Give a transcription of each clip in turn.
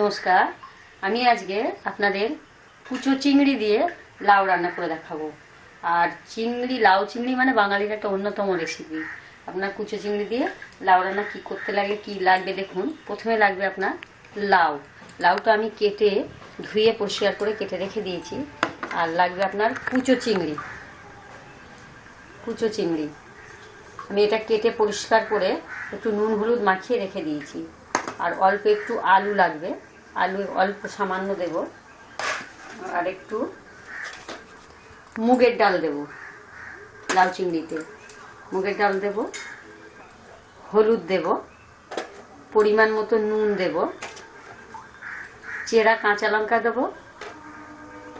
নমস্কার, আমি আজকে আপনাদের কুচো চিংড়ি দিয়ে লাউ রান্না করে দেখাবো। আর চিংড়ি, লাউ চিংড়ি মানে বাঙালির একটা অন্যতম রেসিপি আপনার কুচো চিংড়ি দিয়ে লাউ রান্না কী করতে লাগে, কি লাগবে দেখুন। প্রথমে লাগবে আপনার লাউ। লাউটা আমি কেটে, ধুয়ে পরিষ্কার করে কেটে রেখে দিয়েছি। আর লাগবে আপনার কুচো চিংড়ি। কুচো চিংড়ি। আমি এটা কেটে পরিষ্কার করে একটু নুন, হলুদ মাখিয়ে রেখে দিয়েছি। আর অল্প একটু আলু লাগবে। আলু অল্প সামান্য দেব। আর একটু মুগের ডাল দেব লাউ চিংড়িতে। মুগের ডাল দেব, হলুদ দেব, পরিমাণ মতো নুন দেব, চেরা কাঁচা লঙ্কা দেব,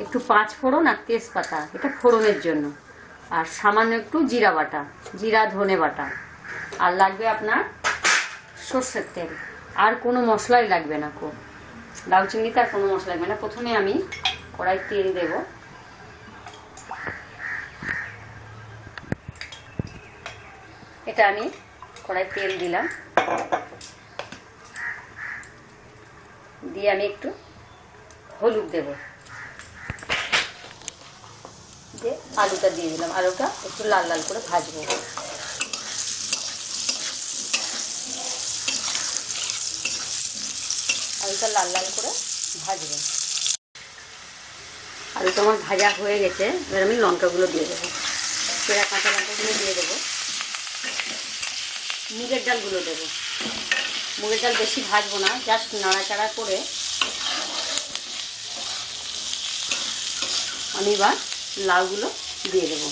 একটু পাঁচ ফোড়ন আর তেজপাতা, এটা ফোড়নের জন্য। আর সামান্য একটু জিরা বাটা, জিরা ধনে বাটা। আর লাগবে আপনার সর্ষের তেল। আর কোনো মশলাই লাগবে না কো লাউ চিংড়িতে আর কোনো মশলা লাগবে না। প্রথমে আমি কড়াই তেল দেব। এটা আমি কড়াই তেল দিলাম। দিয়ে আমি একটু হলুদ দেব। দিয়ে আলুটা দিয়ে দিলাম। আলুটা একটু লাল লাল করে ভাজবো। আলুটা লাল লাল করে ভাজবো। আলুটা আমার ভাজা হয়ে গেছে, এবার আমি লঙ্কাগুলো দিয়ে দেবো। সেরা কাঁচা লঙ্কাগুলো দিয়ে দেবো। মুগের ডালগুলো দেবো। মুগের ডাল বেশি ভাজবো না জাস্ট নাড়াচাড়া করে আমি এবার লাউগুলো দিয়ে দেবো।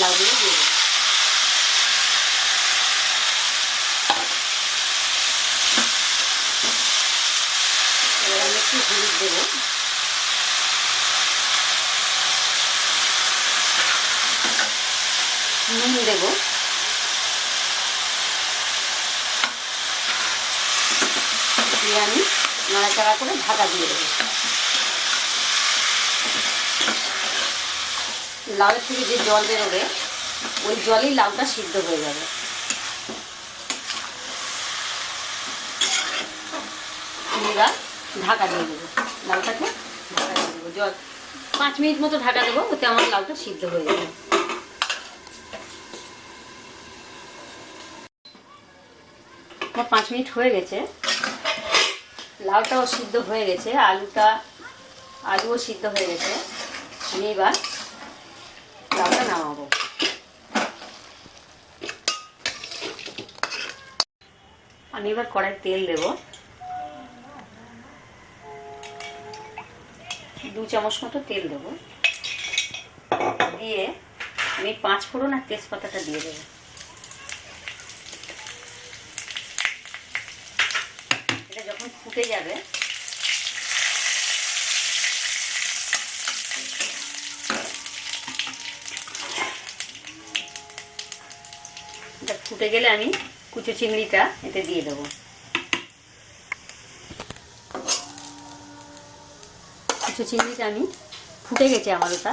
লাউগুলো দিয়ে দেবো এবার আমি একটু হলুদ দেবো নুন দেবো। দিয়ে আমি নাড়াচাড়া করে ঢাকা দিয়ে দেবো লাউয়ের থেকে যে জল বেরোবে ওই জলেই লাউটা সিদ্ধ হয়ে যাবে এবার ঢাকা দিয়ে দেবো। লাউটাকে ঢাকা দিয়ে দেবো। জল। পাঁচ মিনিট মতো ঢাকা দেবো, ওতে আমার লাউটা সিদ্ধ হয়ে যাবে। আমার পাঁচ মিনিট হয়ে গেছে। লাউটাও সিদ্ধ হয়ে গেছে, আলুটা, আলুও সিদ্ধ হয়ে গেছে। আমি এবার লাউটা নামাবো। আমি এবার কড়াই তেল দেব। দু চামচ মতো তেল দেবো। দিয়ে আমি পাঁচ ফোড়ন আর তেজপাতাটা দিয়ে দেবো। এটা যখন ফুটে যাবে, এটা ফুটে গেলে আমি কুচো চিংড়িটা এতে দিয়ে দেবো। কুচো চিংড়িটা আমি ফুটে গেছে আমার ওটা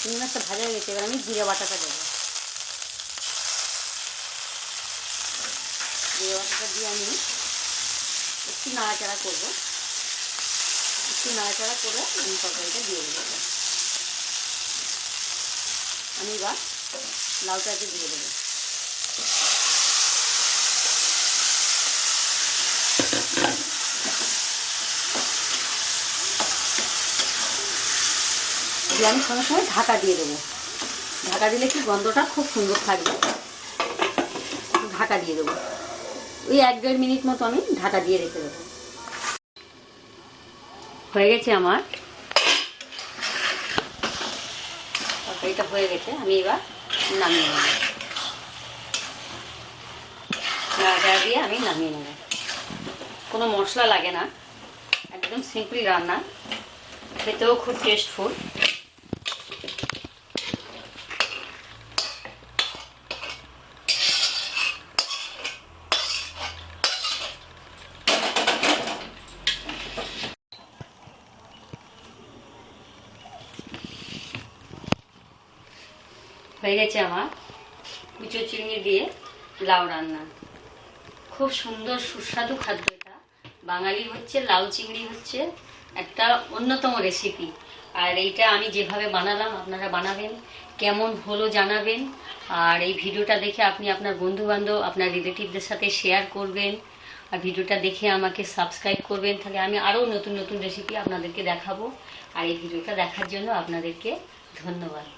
চিংড়ি মাছটা ভাজা হয়ে গেছে, এবার আমি জিরে বাটাটা দেবো। জিরে বাটাটা দিয়ে আমি একটু নাড়াচাড়া করব। একটু নাড়াচাড়া করে আমি তরকারিটা দিয়ে দেবো। আমি এবার লাউটাকে দিয়ে দেবো। দিয়ে আমি সঙ্গে সঙ্গে ঢাকা দিয়ে দেবো। ঢাকা দিলে কি গন্ধটা খুব সুন্দর থাকবে। ঢাকা দিয়ে দেবো। ওই এক দেড় মিনিট মতো আমি ঢাকা দিয়ে রেখে দেবো। হয়ে গেছে আমার। তরকারিটা হয়ে গেছে, আমি এবার নামিয়ে নেব। দিয়ে আমি নামিয়ে নেব। কোনো মশলা লাগে না। একদম সিম্পল রান্না। খেতেও খুব টেস্টফুল হয়ে গেছে আমার। কুচো চিংড়ি দিয়ে লাউ রান্না। খুব সুন্দর, সুস্বাদু খাদ্য এটা। বাঙালির হচ্ছে, লাউ চিংড়ি হচ্ছে একটা অন্যতম রেসিপি আর এইটা আমি যেভাবে বানালাম, আপনারা বানাবেন, কেমন হলো জানাবেন। আর এই ভিডিওটা দেখে আপনি আপনার বন্ধু বান্ধব আপনার রিলেটিভদের সাথে শেয়ার করবেন। আর ভিডিওটা দেখে আমাকে সাবস্ক্রাইব করবেন। তাহলে আমি আরও নতুন নতুন রেসিপি আপনাদেরকে দেখাবো। আর এই ভিডিওটা দেখার জন্য আপনাদেরকে ধন্যবাদ।